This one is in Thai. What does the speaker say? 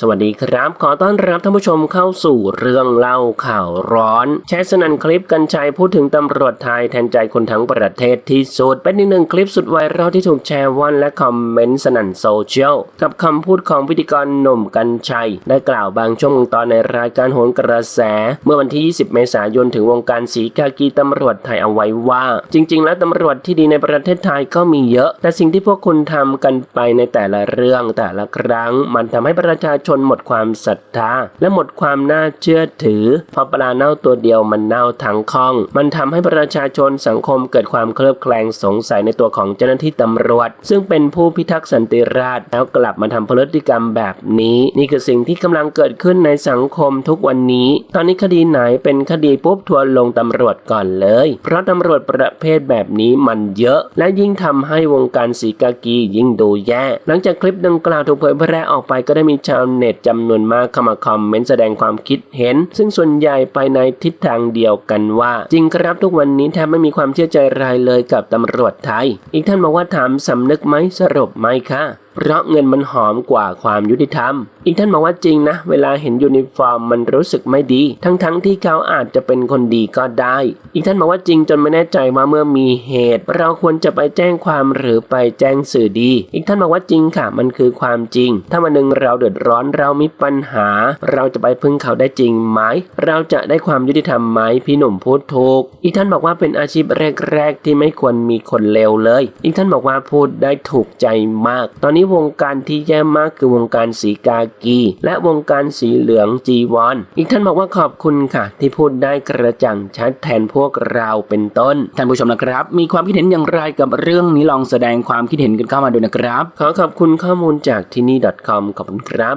สวัสดีครับ ขอต้อนรับท่านผู้ชมเข้าสู่เรื่องเล่าข่าวร้อน แชร์สนันคลิปกันชัยพูดถึงตำรวจไทยแทนใจคนทั้งประเทศที่สุด เป็นอีกหนึ่งคลิปสุดไวรัลที่ถูกแชร์ว่อนและคอมเมนต์สนันโซเชียล กับคำพูดของพิธีกรหนุ่มกันชัย ได้กล่าวบางช่วงตอนในรายการโหนกระแส เมื่อวันที่ 20 เมษายนถึงวงการสีกากีตำรวจไทยเอาไว้ว่า จริง ๆ แล้วตำรวจที่ดีในประเทศไทยก็มีเยอะ แต่สิ่งที่พวกคุณทำกันไปในแต่ละเรื่องแต่ละครั้ง มันทำให้ประชาชนหมดความศรัทธาและหมดความน่าเชื่อถือเพราะปลาเน่าตัวเดียวมันเน่าทั้งคลอง มันทำให้ประชาชนสังคมเกิดความเคลือบแคลงสงสัยในตัวของเจ้าหน้าที่ตำรวจ ซึ่งเป็นผู้พิทักษ์สันติราษฎร์แล้วกลับมาทำพฤติกรรมแบบนี้ นี่คือสิ่งที่กำลังเกิดขึ้นในสังคมทุกวันนี้ ตอนนี้คดีไหนเป็นคดีปุ๊บทัวร์ลงตำรวจก่อนเลย เพราะตำรวจประเภทแบบนี้มันเยอะ และยิ่งทำให้วงการสีกากียิ่งดูแย่ หลังจากคลิปดังกล่าวถูกเผยแพร่ออกไปก็ได้มีชาวเน็ตจำนวนมากเข้ามาคอมเมนต์แสดงความคิดเห็น ซึ่งส่วนใหญ่ไปในทิศทางเดียวกันว่า จริงครับทุกวันนี้แทบไม่มีความเชื่อใจรายเลยกับตำรวจไทย อีกท่านบอกว่าถามสำนึกไหมสรุปไหมคะ เพราะเงินมันหอมกว่าความยุติธรรม อีกท่านบอกว่าจริงนะ เวลาเห็นยูนิฟอร์มมันรู้สึกไม่ดี ทั้งๆทที่เขาอาจจะเป็นคนดีก็ได้ อีกท่านบอกว่าจริงจนไม่แน่ใจว่าเมื่อมีเหตุ เราควรจะไปแจ้งความหรือไปแจ้งสื่อดี อีกท่านบอกว่าจริงค่ะ มันคือความจริง ถ้าวันหนึ่งเราเดือดร้อนเรามีปัญหา เราจะไปพึ่งเขาได้จริงไหม เราจะได้ความยุติธรรมไหมพี่หนุ่มพูดถูก อีกท่านบอกว่าเป็นอาชีพแรก ๆ ที่ไม่ควรมีคนเลวเลย อีกท่านบอกว่าพูดได้ถูกใจมาก ตอนนี้วงการที่แย่มากคือวงการสีกากี และวงการสีเหลืองจีวอนอีกท่านบอกว่าขอบคุณค่ะ ที่พูดได้กระจ่างชัดแทนพวกเราเป็นต้น ท่านผู้ชมนะครับ มีความคิดเห็นอย่างไรกับเรื่องนี้ลองแสดงความคิดเห็นกันเข้ามาดูนะครับ ขอขอบคุณข้อมูลจากที่นี่ .com ขอบคุณครับ